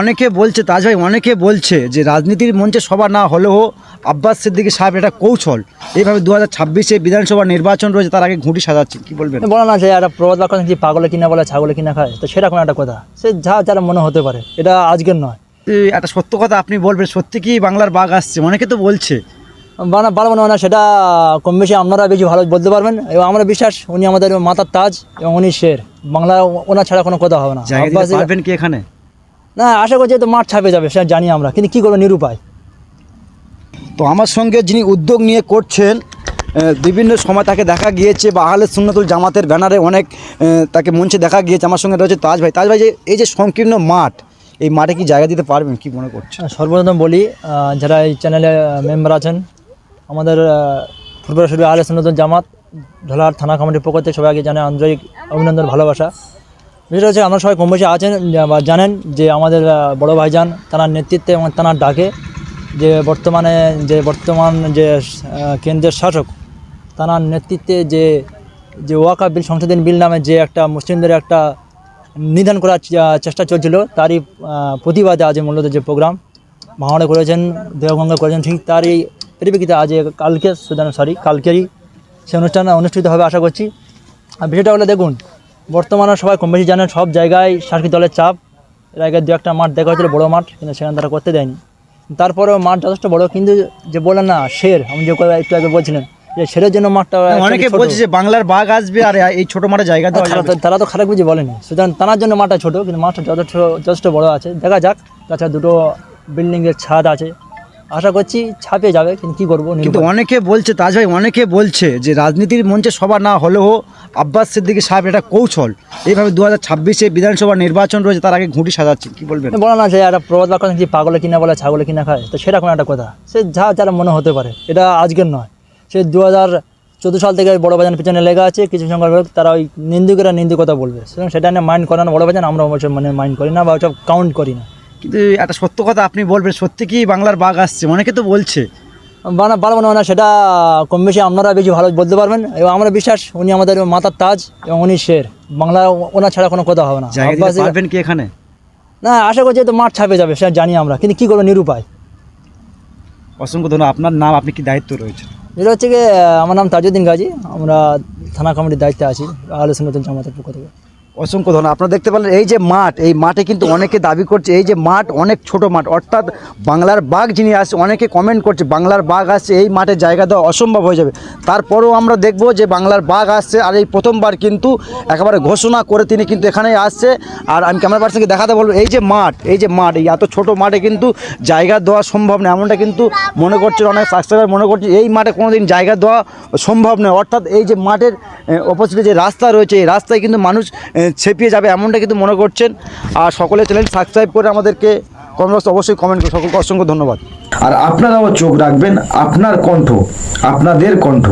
অনেকে বলছে তাজ ভাই অনেকে বলছে যে রাজনীতির মঞ্চে সভা না হলেও আব্বাস সিদ্দিকী সাহেব এটা কৌশল। এইভাবে দু হাজার ছাব্বিশে বিধানসভা নির্বাচন রয়েছে তার আগে ঘুঁটি সাজাচ্ছে কি বলবেন? বলো না যে একটা প্রবাদ বাক্য যে পাগলে কিনা বলে ছাগলে কিনা খায় তো সেরকম একটা কথা। সে যা যারা মনে হতে পারে এটা আজকের নয়। একটা সত্য কথা আপনি বলবেন সত্যি কি বাংলার বাঘ আসছে? অনেকে তো বলছে। বানা পারব না সেটা কম বেশি আপনারা বেশি ভালো বলতে পারবেন। এবং আমরা বিশ্বাস উনি আমাদের মাতার তাজ এবং উনি শের। বাংলা ওনার ছাড়া কোনো কথা হবে না। পারবেন কি এখানে? না আশা করছি তো মাঠ ছাপে যাবে সেটা জানি আমরা। কিন্তু কী করব নিরুপায়? তো আমার সঙ্গে যিনি উদ্যোগ নিয়ে করছেন বিভিন্ন সময় তাকে দেখা গিয়েছে বা আহলে সুন্নতুল জামাতের ব্যানারে অনেক তাকে মঞ্চে দেখা গিয়েছে। আমার সঙ্গে রয়েছে তাজ ভাই। তাজ ভাই যে এই যে সংকীর্ণ মাঠ এই মাঠে কি জায়গা দিতে পারবেন কি মনে করছেন? সর্বপ্রথম বলি যারা এই চ্যানেলে মেম্বার আছেন আমাদের ফুটবল শুরু আলে সুন্নত জামাত ঢোলার থানা কমিটির পক্ষ থেকে সবাইকে জানাই আন্তরিক অভিনন্দন ভালোবাসা। বিষয়টা হচ্ছে আমরা সবাই কম বেশি আছেন বা জানেন যে আমাদের বড় ভাইজান তার নেতৃত্বে এবং তার ডাকে যে বর্তমানে যে বর্তমান যে কেন্দ্রের শাসক তার নেতৃত্বে যে যে ওয়াকা বিল, সংশোধন বিল নামে যে একটা মুসলিমদের একটা নিধন করার চেষ্টা চলছিল, তারই প্রতিবাদে আজ মূলত যে প্রোগ্রাম ভাঙড়ে করেছেন, দেওগঙ্গা করেছেন, ঠিক তারই পরিপ্রেক্ষিতে আজ কালকে সরি কালকেরই সে অনুষ্ঠান অনুষ্ঠিত হবে, আশা করছি। আর বিষয়টা হলো দেখুন বর্তমানে সবাই কম বেশি জানেন সব জায়গায় সার্কি দলের চাপ। এর আগে দু একটা মাঠ দেখা হয়েছিল বড়ো মাঠ কিন্তু সেখানে তারা করতে দেয়নি। তারপরেও মাঠ যথেষ্ট বড় কিন্তু যে বললেন না শের আমি যে একটু আগে বলছিলেন যে শেরের জন্য মাঠটা অনেকে বলছে যে বাংলার বাঘ আসবে আর এই ছোট মাঠে জায়গা তারা তো- খারাপ কিছু বলেনি। সুতরাং তার জন্য মাঠটা ছোট কিন্তু মাঠটা যথেষ্ট যথেষ্ট বড় আছে। দেখা যাক তাছাড়া দুটো বিল্ডিংয়ের ছাদ আছে। আশা করছি ছাপে যাবে কিন্তু কী করব কিন্তু অনেকে বলছে তাজ ভাই অনেকে বলছে যে রাজনীতির মঞ্চে সভা না হলেও আব্বাস সিদ্দিকী সাহেব এটা কৌশল। এইভাবে দু হাজার ছাব্বিশে বিধানসভা নির্বাচন রয়েছে তার আগে ঘুঁটি সাজাচ্ছে কি বলবেন? বলো না যে একটা প্রবাদ বাক্য যে পাগলে কিনা বলে ছাগলে কিনা খায় তো সেরকম একটা কথা। সে যা যারা মনে হতে পারে এটা আজকের নয়। সে দু হাজার চোদ্দ সাল থেকে বড় বাজানের পিছনে লেগে আছে কিছু সংখ্যক লোক তারা ওই নিন্দুকেরা নিন্দুকতা বলবে। সুতরাং সেটা নিয়ে মাইন্ড করানো বড় বাজান আমরা অবশ্যই মানে মাইন্ড করি না বা ওসব কাউন্ট করি না। কিন্তু একটা সত্য কথা আপনি বলবেন সত্যি কি বাংলার বাঘ আসছে? অনেকে তো বলছে। বানা পারব না সেটা কম বেশি আপনারা বেশি ভালো বলতে পারবেন। এবং আমরা বিশ্বাস উনি আমাদের মাতার তাজ এবং উনি শের। বাংলা ওনার ছাড়া কোনো কথা হবে না। পারবেন কি এখানে? না আশা করছি তো মাঠ ছাপে যাবে সেটা জানি আমরা। কিন্তু কী করব নিরুপায়। অসংখ্য ধন্যবাদ। আপনার নাম আপনি কি দায়িত্ব রয়েছে যেটা হচ্ছে কি আমার নাম তাজউদ্দিন গাজী। আমরা থানা কমিটির দায়িত্বে আছি। আলোচনা জামাতের পক্ষ থেকে। অসংখ্য ধন্যবাদ। আপনারা দেখতে পেলেন এই যে মাঠ, এই মাঠে কিন্তু অনেকে দাবি করছে, এই যে মাঠ অনেক ছোট মাঠ, অর্থাৎ বাংলার বাঘ যিনি আসছে অনেকে কমেন্ট করছে, বাংলার বাঘ আসছে, এই মাঠে জায়গা দেওয়া অসম্ভব হয়ে যাবে। তারপরেও আমরা দেখব যে বাংলার বাঘ আসছে, আর এই প্রথমবার কিন্তু একেবারে ঘোষণা করে তিনি কিন্তু এখানেই আসছে। আর আমি ক্যামেরা পার্সনকে দেখাতে বলব, এই যে মাঠ, এই যে মাঠ, এই এত ছোট মাঠে কিন্তু জায়গা দেওয়া সম্ভব নয়, এমনটা কিন্তু মনে করছে, অনেক সাবস্ক্রাইবার মনে করছে, এই মাঠে কোনো দিন জায়গা দেওয়া সম্ভব নয়। অর্থাৎ এই যে মাঠের অপোজিটে যে রাস্তা রয়েছে, এই রাস্তায় কিন্তু মানুষ ছেপিয়ে যাবে এমনটা কিন্তু মনে করছেন। আর সকলে চ্যানেল সাবস্ক্রাইব করে আমাদেরকে কমেন্ট অবশ্যই কমেন্ট করে সকলকে অসংখ্য ধন্যবাদ। আর আপনারাও চোখ রাখবেন, আপনার কণ্ঠ, আপনাদের কণ্ঠ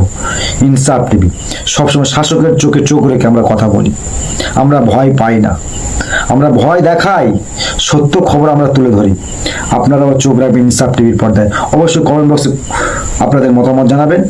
ইনসাফ টিভি। সবসময় শাসকের চোখে চোখ রেখে আমরা কথা বলি। আমরা ভয় পাই না। আমরা ভয় দেখাই, সত্য খবর আমরা তুলে ধরি। আপনারাও চোখ রাখবেন ইনসাফ টিভির পর্দায়। অবশ্যই কমেন্ট বক্সে আপনাদের মতামত জানাবেন।